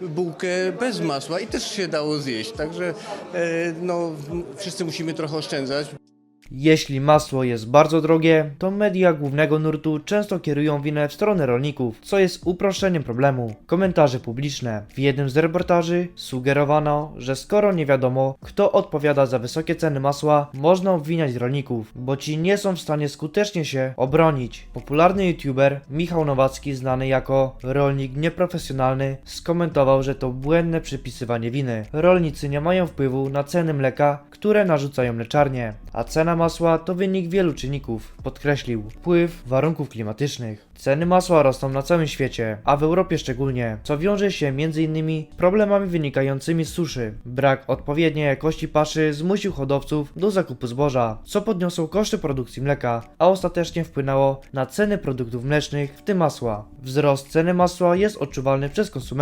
bułkę bez masła i też się dało zjeść. Także e, no, wszyscy musimy trochę oszczędzać. Jeśli masło jest bardzo drogie, to media głównego nurtu często kierują winę w stronę rolników, co jest uproszczeniem problemu. Komentarze publiczne. W jednym z reportaży sugerowano, że skoro nie wiadomo, kto odpowiada za wysokie ceny masła, można obwiniać rolników, bo ci nie są w stanie skutecznie się obronić. Popularny youtuber Michał Nowacki, znany jako rolnik nieprofesjonalny, skomentował, że to błędne przypisywanie winy. Rolnicy nie mają wpływu na ceny mleka, które narzucają mleczarnie, a cena masła to wynik wielu czynników, podkreślił. Wpływ warunków klimatycznych. Ceny masła rosną na całym świecie, a w Europie szczególnie, co wiąże się m.in. problemami wynikającymi z suszy. Brak odpowiedniej jakości paszy zmusił hodowców do zakupu zboża, co podniosło koszty produkcji mleka, a ostatecznie wpłynęło na ceny produktów mlecznych, w tym masła. Wzrost ceny masła jest odczuwalny przez konsumentów.